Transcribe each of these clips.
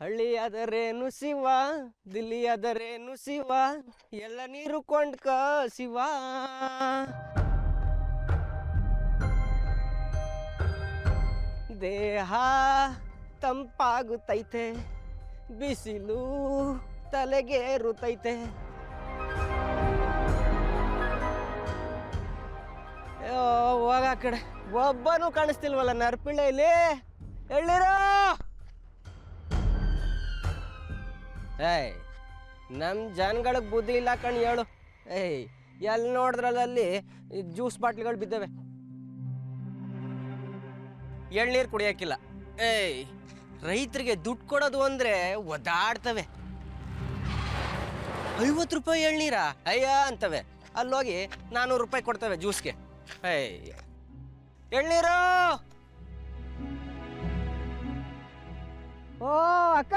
ಹಳ್ಳಿ ಅದರೇನು ಶಿವ? ದಿಲ್ಲಿ ಅದರೇನು ಶಿವ? ಎಲ್ಲ ನೀರು ಕೊಂಡ್ಕ ಶಿವ. ದೇಹ ತಂಪಾಗುತ್ತೈತೆ ಬಿಸಿಲು ತಲೆಗೇರುತ್ತೈತೆ ಅಯ್ಯೋ, ಹೋಗ ಕಡೆ. ಒಬ್ಬನೂ ಕಾಣಿಸ್ತಿಲ್ವಲ್ಲ ನರ್ಪಿಳ್ಳ ಇಲ್ಲಿ ಎಳ್ಳಿರೋ? ಏಯ್ ನಮ್ಮ ಜನಗಳಿಗೆ ಬುದ್ಧಿ ಇಲ್ಲ ಕಣ್ ಹೇಳು. ಏಯ್ ಎಲ್ಲಿ ನೋಡಿದ್ರಲ್ಲಿ ಜ್ಯೂಸ್ ಬಾಟ್ಲಿಗಳು ಬಿದ್ದವೆ. ಎಳ್ನೀರು ಕುಡಿಯೋಕ್ಕಿಲ್ಲ. ಏಯ್, ರೈತರಿಗೆ ದುಡ್ಡು ಕೊಡೋದು ಅಂದರೆ ಒದ್ದಾಡ್ತವೆ. ಐವತ್ತು ರೂಪಾಯಿ ಎಳ್ನೀರಾ? ಅಯ್ಯ, ಅಂತವೆ. ಅಲ್ಲೋಗಿ ನಾನ್ನೂರು ರೂಪಾಯಿ ಕೊಡ್ತವೆ ಜ್ಯೂಸ್ಗೆ. ಏಯ್, ಎಳ್ನೀರು! ಓ, ಅಕ್ಕ!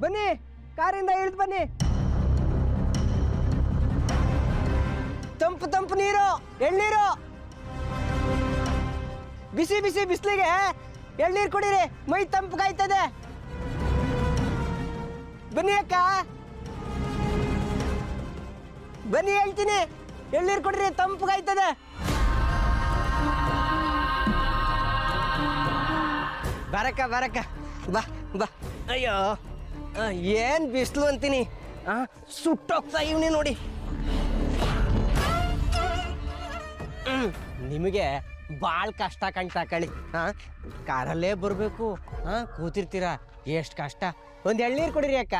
ಬನ್ನಿ, ಕಾರಿಂದ ಇಳಿದು ಬನ್ನಿ. ತಂಪು ತಂಪು ನೀರು, ಎಳ್ನೀರು. ಬಿಸಿ ಬಿಸಿ ಬಿಸಿಲಿಗೆ ಎಳ್ನೀರು ಕುಡೀರಿ, ಮೈ ತಂಪು ಕಾಯ್ತದೆ. ಬನ್ನಿ ಅಕ್ಕ. ಬನ್ನಿ, ಹೇಳ್ತೀನಿ. ಎಳ್ನೀರು ತಂಪು ಕಾಯ್ತದೆ. ಬರಕ್ಕ ಬರಕ್ಕ. ಬಾ ಬಾ. ಅಯ್ಯೋ. ಏನ್ ಬಿಸಿಲು ಅಂತೀನಿ? ಆ, ಸುಟ್ಟೋಗ್ತಾ ಇವನಿ ನೋಡಿ. ನಿಮಗೆ ಭಾಳ ಕಷ್ಟ ಕಾಣ್ತಾ ಕಳಿ ಹಾ ಕಾರಲ್ಲೇ ಬರಬೇಕು. ಹಾ ಕೂತಿರ್ತೀರಾ? ಎಷ್ಟು ಕಷ್ಟ. ಒಂದು ಎಳ್ನೀರು ಕೊಡಿರಿ ಅಕ್ಕ.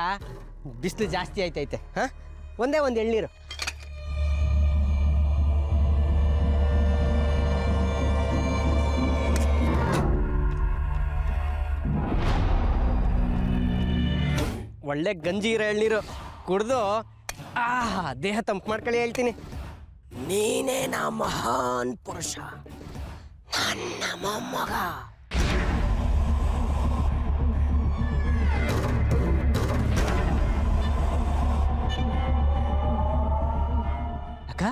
ಬಿಸಿಲು ಜಾಸ್ತಿ ಆಯ್ತೈತೆ. ಹಾ? ಒಂದೇ ಒಂದು ಎಳ್ನೀರು. ಒಳ್ಳೆ ಗಂಜಿ ಇರೋ ಎಳ್ನೀರು ಕುಡ್ದು, ಆ, ದೇಹ ತಂಪು ಮಾಡ್ಕೊಳ್ಳಿ ಹೇಳ್ತೀನಿ. ನೀನೇ ನಾ ಮಹಾನ್ ಪುರುಷ. ನನ್ನ ಮೊಮ್ಮಗ. ಅಕ್ಕ,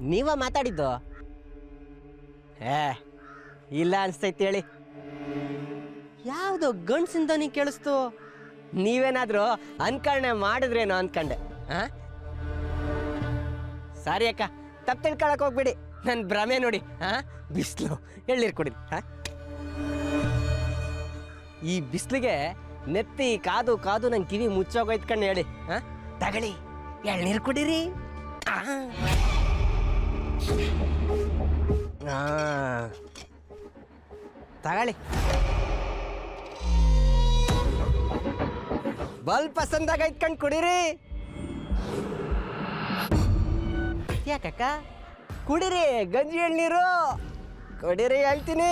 ನೀವ ಮಾತಾಡಿದ್ದು? ಏ, ಇಲ್ಲ ಅನ್ಸ್ತೈತಿ ಹೇಳಿ. ಯಾವ್ದು ಗಂಡ್ಸಿಂದ ಕೇಳಿಸ್ತು? ನೀವೇನಾದ್ರೂ ಅನ್ಕರಣೆ ಮಾಡಿದ್ರೇನೋ ಅನ್ಕಂಡೆ ಸಾರಿ ಅಕ್ಕ, ತಪ್ಪು ತಿಳ್ಕೊಳಕ್ ಹೋಗ್ಬಿಡಿ. ನನ್ನ ಭ್ರಮೆ ನೋಡಿ ಹಾ ಬಿಸಿಲು, ಎಳ್ನೀರು ಕುಡಿ ಹಾ ಈ ಬಿಸಿಲಿಗೆ ನೆತ್ತಿ, ಕಾದು ಕಾದು ನಂಗೆ ಕಿವಿ ಮುಚ್ಚೋಗೋಯ್ತು ಕಣ್ಣು ಹೇಳಿ ಹಾ ತಗಳಿ ಎಳ್ನೀರು ಕುಡೀರಿ. ತಗಳಿ ಬಲ್ ಪಸಂದಾಗ ಇಟ್ಕೊಂಡು ಕುಡೀರಿ. ಯಾಕಕ್ಕ? ಕುಡೀರಿ ಗಂಜಿ ಎಳ್ನೀರು. ಕುಡೀರಿ ಹೇಳ್ತೀನಿ.